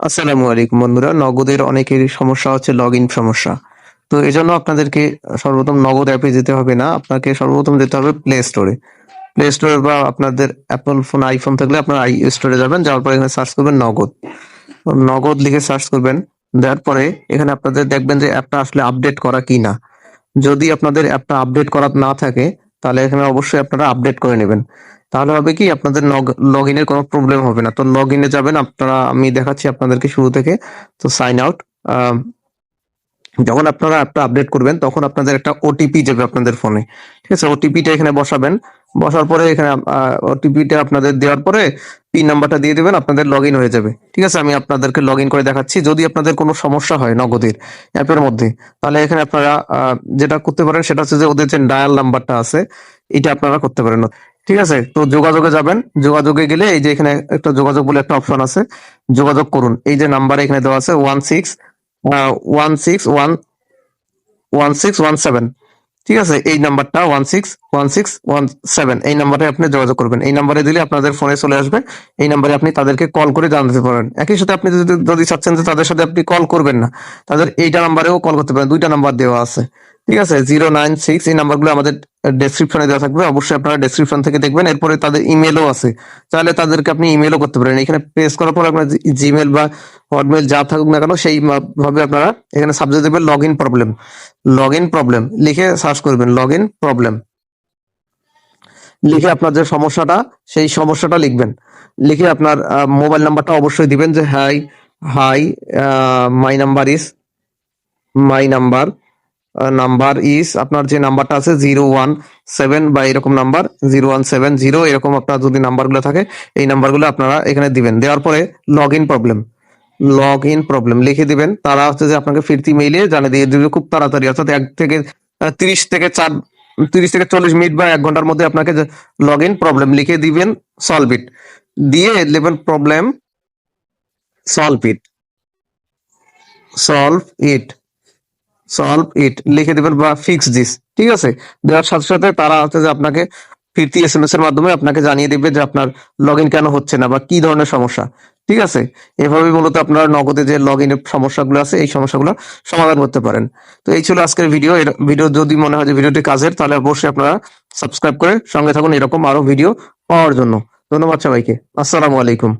আসসালামু আলাইকুম বন্ধুরা। নগদের অনেকেরই সমস্যা হচ্ছে লগ ইন সমস্যা। তো এই জন্য আপনাদেরকে সর্বপ্রথম নগদ অ্যাপে যেতে হবে না, আপনাকে সর্বপ্রথম যেতে হবে প্লে স্টোরে প্লে স্টোরে বা আপনাদের অ্যাপল ফোন আইফোন থাকলে আপনার আই স্টোরে যাবেন, যাওয়ার পরে এখানে সার্চ করবেন নগদ। নগদ লিখে সার্চ করবেন, দেওয়ার পরে এখানে আপনাদের দেখবেন যে অ্যাপটা আসলে আপডেট করা কি না যদি আপনাদের অ্যাপটা আপডেট করা না থাকে তাহলে এখানে অবশ্যই আপনারা আপডেট করে নেবেন। তাহলে হবে কি, আপনাদের লগ ইনের কোনো প্রবলেম হবে না। তো লগ ইনে যাবেন, আপনারা, আমি দেখাচ্ছি আপনাদেরকে শুরু থেকে। তো সাইন আউট যখন আপনারা অ্যাপটা আপডেট করবেন, তখন আপনাদের একটা ওটিপি যাবে আপনাদের ফোনে ঠিক আছে ওটিপিটা এখানে বসাবেন। বসার পরে এখানে ওটিপিটা আপনাদের দেওয়ার পরে পিন নাম্বারটা দিয়ে দেবেন, আপনাদের লগ হয়ে যাবে। ঠিক আছে? আমি আপনাদেরকে লগ করে দেখাচ্ছি। যদি আপনাদের কোনো সমস্যা হয় নগদের অ্যাপের মধ্যে, তাহলে এখানে আপনারা যেটা করতে পারেন সেটা হচ্ছে যে ওদের যে ডায়াল নাম্বারটা আছে, এটা আপনারা করতে পারেন। ঠিক আছে? তো যোগাযোগে যাবেন। যোগাযোগে গেলে এই যে এখানে একটা যোগাযোগ বলে একটা অপশন আছে। যোগাযোগ করুন। এই যে নাম্বার এখানে দেওয়া আছে one six one six one one six one seven ঠিক আছে? এই নাম্বারটা one six one six one seven এই নাম্বারে আপনি যোগাযোগ করবেন। এই নাম্বারে দিলে আপনাদের ফোনে চলে আসবে। এই নাম্বারে আপনি তাদেরকে কল করে জানাতে পারেন একই সাথে আপনি যদি যদি চাচ্ছেন যে তাদের সাথে আপনি কল করবেন না, তাদের এইটা নাম্বারেও কল করতে পারেন। দুইটা নাম্বার দেওয়া আছে। ঠিক আছে জিরো নাইন সিক্স এই নাম্বারগুলো আমাদের ডেসক্রিপশনে দেওয়া থাকবে। অবশ্যই আপনারা ডেসক্রিপশন থেকে দেখবেন, এরপরে তাদের ইমেলও আছে। চাইলে তাদেরকে আপনি ইমেলও করতে পারেন। এখানে প্রেস করার পর আপনার জিমেল বা হটমেল যা থাকুক না কেন, সেই ভাবে আপনারা এখানে সাবজেক্ট দেবেন log in problem log in problem লিখে সার্চ করবেন লগ ইন প্রবলেম লিখে আপনার যে সমস্যাটা, সেই সমস্যাটা লিখবেন। লিখে আপনার মোবাইল নাম্বারটা অবশ্যই দিবেন যে hi hi my number is my number number is আপনার যে নাম্বারটা আছে জিরো ওয়ান সেভেন বা এরকম number zero one seven zero এরকম আপনার যদি নাম্বারগুলো থাকে, এই নাম্বারগুলো আপনারা এখানে দিবেন। দেওয়ার পরে log in problem log in problem লিখে দিবেন। তারা হচ্ছে যে আপনাকে ফিরতি মেইলে জানিয়ে দিয়ে দিবে খুব তাড়াতাড়ি। অর্থাৎ এক থেকে তিরিশ থেকে চার, তিরিশ থেকে চল্লিশ মিনিট বা এক ঘণ্টার মধ্যে আপনাকে লগ ইন প্রবলেম লিখে দিবেন সলভ ইট দিয়ে level problem solve it solve it solve it লিখে দিবেন বা ফিক্স দিস ঠিক আছে? দেওয়ার সাথে সাথে তারা হচ্ছে যে আপনাকে ফিরতি এস এর মাধ্যমে আপনাকে জানিয়ে দিবে যে আপনার লগ ইন কেন হচ্ছে না বা কি ধরনের সমস্যা, ঠিক আছে? এভাবে মূলত আপনারা নগদে যে লগ ইনের সমস্যাগুলো আছে, এই সমস্যাগুলো সমাধান করতে পারেন। তো এই ছিল আজকের ভিডিও ভিডিও যদি মনে হয় যে ভিডিওটি কাজের, তাহলে অবশ্যই আপনারা সাবস্ক্রাইব করে সঙ্গে থাকুন এরকম আরও ভিডিও পাওয়ার জন্য। ধন্যবাদ সবাইকে। আসসালামু আলাইকুম।